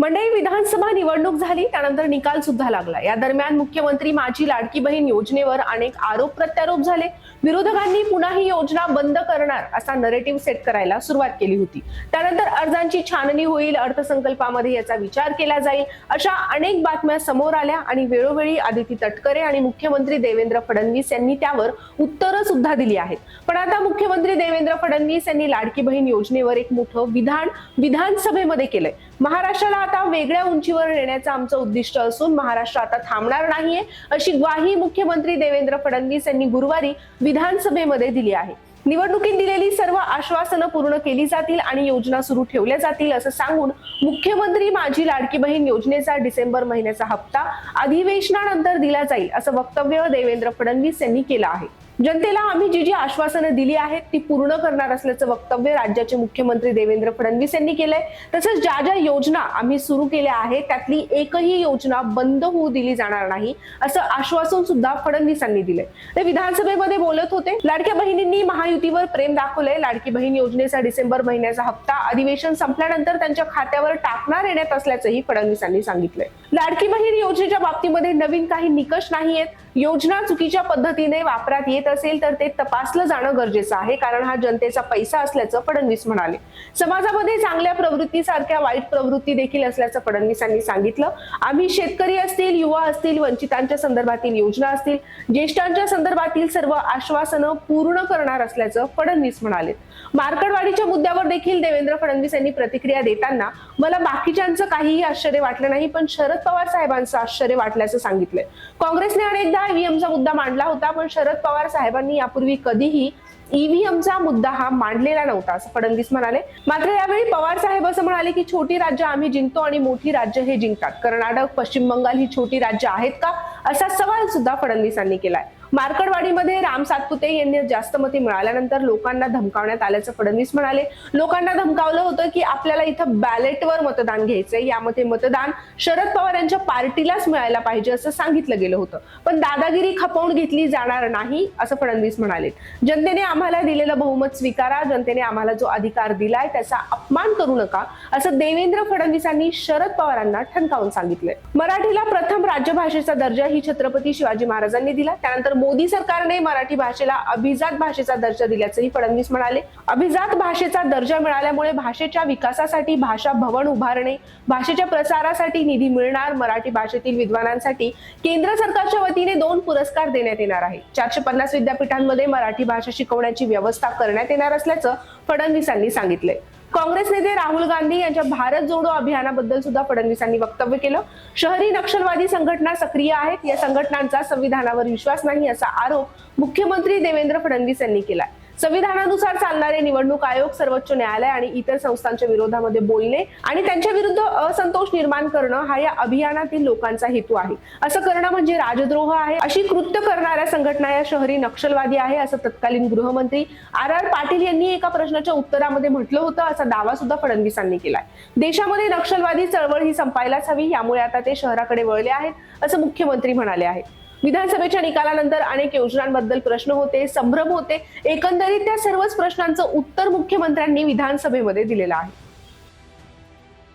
मंडई विधानसभा निवडणूक झाली त्यानंतर निकाल सुद्धा लागला. या दरम्यान मुख्यमंत्री माझी लाडकी बहीण योजनेवर अनेक आरोप प्रत्यारोप झाले. विरोधकांनी पुन्हा ही योजना बंद करणार असा नरेटिव्ह सेट करायला सुरुवात केली होती. त्यानंतर अर्जांची छाननी होईल अर्थसंकल्पामध्ये याचा विचार केला जाईल अशा अनेक बातम्या समोर आल्या आणि वेळोवेळी आदिती तटकरे आणि मुख्यमंत्री देवेंद्र फडणवीस यांनी त्यावर उत्तरं सुद्धा दिली आहेत. पण आता मुख्यमंत्री देवेंद्र फडणवीस यांनी लाडकी बहीण योजनेवर एक मोठं विधान विधानसभेमध्ये केलंय. महाराष्ट्राला आता वेगळ्या उंचीवर नेण्याचं आमचं उद्दिष्ट असून महाराष्ट्र आता थांबणार नाहीये अशी ग्वाही मुख्यमंत्री देवेंद्र फडणवीस यांनी गुरुवारी विधानसभेमध्ये दिली आहे. निवडणुकीत दिलेली सर्व आश्वासनं पूर्ण केली जातील आणि योजना सुरू ठेवल्या जातील असं सांगून मुख्यमंत्री माझी लाडकी बहीण योजनेचा डिसेंबर महिन्याचा हप्ता अधिवेशनानंतर दिला जाईल असं वक्तव्य देवेंद्र फडणवीस यांनी केलं आहे. जनतेला आम्ही जी जी आश्वासनं दिली आहेत ती पूर्ण करणार असल्याचं वक्तव्य राज्याचे मुख्यमंत्री देवेंद्र फडणवीस यांनी केलंय. तसंच ज्या ज्या योजना आम्ही सुरू केल्या आहेत त्यातली एकही योजना बंद होऊ दिली जाणार नाही असं आश्वासन सुद्धा फडणवीसांनी दिलंय. ते विधानसभेमध्ये बोलत होते. लाडक्या बहिणींनी महायुतीवर प्रेम दाखवलंय. लाडकी बहीण योजनेचा डिसेंबर महिन्याचा हप्ता अधिवेशन संपल्यानंतर त्यांच्या खात्यावर टाकणार येण्यात असल्याचंही फडणवीसांनी सांगितलंय. लाडकी बहीण योजनेच्या बाबतीमध्ये नवीन काही निकष नाहीयेत. योजना चुकीच्या पद्धतीने वापरात येत असेल तर ते तपासलं जाणं गरजेचं आहे कारण हा जनतेचा पैसा असल्याचं फडणवीस म्हणाले. समाजामध्ये चांगल्या प्रवृत्तीसारख्या वाईट प्रवृत्ती देखील असल्याचं फडणवीसांनी सांगितलं. आम्ही शेतकरी असतील युवा असतील वंचितांच्या संदर्भातील योजना असतील ज्येष्ठांच्या संदर्भातील सर्व आश्वासनं पूर्ण करणार असल्याचं फडणवीस म्हणाले. मार्कडवाडीच्या मुद्द्यावर देखील देवेंद्र फडणवीस यांनी प्रतिक्रिया देताना मला बाकीच्यांचं काहीही आश्चर्य वाटलं नाही पण शरद पवार साहेबांचं आश्चर्य वाटल्याचं सांगितलंय. काँग्रेसने अनेकदा ईव्हीएमचा मुद्दा मांडला होता पण शरद पवार साहेबांनी यापूर्वी कधीही ईव्हीएमचा मुद्दा हा मांडलेला नव्हता असं फडणवीस म्हणाले. मात्र यावेळी पवार साहेब असं म्हणाले की छोटी राज्य आम्ही जिंकतो आणि मोठी राज्य हे जिंकतात. कर्नाटक पश्चिम बंगाल ही छोटी राज्य आहेत का? असा सवाल सुद्धा फडणवीसांनी केलाय. मार्कडवाडीमध्ये राम सातपुते यांनी जास्त मते मिळाल्यानंतर लोकांना धमकावण्यात आल्याचं फडणवीस म्हणाले. लोकांना धमकावलं होतं की आपल्याला इथं बॅलेटवर मतदान घ्यायचंय. यामध्ये मतदान शरद पवार यांच्या पार्टीलाच मिळायला पाहिजे असं सांगितलं गेलं होतं. पण दादागिरी खपवून घेतली जाणार नाही असं फडणवीस म्हणाले. जनतेने आम्हाला दिलेलं बहुमत स्वीकारा. जनतेने आम्हाला जो अधिकार दिलाय त्याचा अपमान करू नका असं देवेंद्र फडणवीसांनी शरद पवारांना ठणकावून सांगितलंय. मराठीला प्रथम राजभाषेचा दर्जा ही छत्रपती शिवाजी महाराजांनी दिला. त्यानंतर मोदी सरकारने मराठी भाषेला अभिजात भाषेचा दर्जा दिल्याचंही फडणवीस म्हणाले. अभिजात भाषेचा दर्जा मिळाल्यामुळे भाषेच्या विकासासाठी भाषा भवन उभारणे भाषेच्या प्रसारासाठी निधी मिळणार मराठी भाषेतील विद्वानांसाठी केंद्र सरकारच्या वतीने दोन पुरस्कार देण्यात येणार आहे चारशे पन्नास विद्यापीठांमध्ये मराठी भाषा शिकवण्याची व्यवस्था करण्यात येणार असल्याचं फडणवीसांनी सांगितलंय. काँग्रेस नेते राहुल गांधी यांच्या भारत जोडो अभियानाबद्दल सुद्धा फडणवीसांनी वक्तव्य केलं. शहरी नक्षलवादी संघटना सक्रिय आहेत. या संघटनांचा संविधानावर विश्वास नाही असा आरोप मुख्यमंत्री देवेंद्र फडणवीस यांनी केलाय. संविधानानुसार चालणारे निवडणूक आयोग सर्वोच्च न्यायालय आणि इतर संस्थांच्या विरोधामध्ये बोलणे आणि त्यांच्या विरुद्ध असंतोष निर्माण करणं हा या अभियानातील लोकांचा हेतू आहे. असं करणं म्हणजे राजद्रोह आहे. अशी कृत्य करणाऱ्या संघटना या शहरी नक्षलवादी आहे असं तत्कालीन गृहमंत्री आर आर पाटील यांनी एका प्रश्नाच्या उत्तरामध्ये म्हटलं होतं असा दावा सुद्धा फडणवीसांनी केलाय. देशामध्ये नक्षलवादी चळवळ ही संपायलाच हवी यामुळे आता ते शहराकडे वळले आहेत असं मुख्यमंत्री म्हणाले आहेत. विधानसभेच्या निकालानंतर अनेक योजनांबद्दल प्रश्न होते संभ्रम होते. एकंदरीत त्या सर्वच प्रश्नांचं उत्तर मुख्यमंत्र्यांनी विधानसभेमध्ये दिलेलं आहे.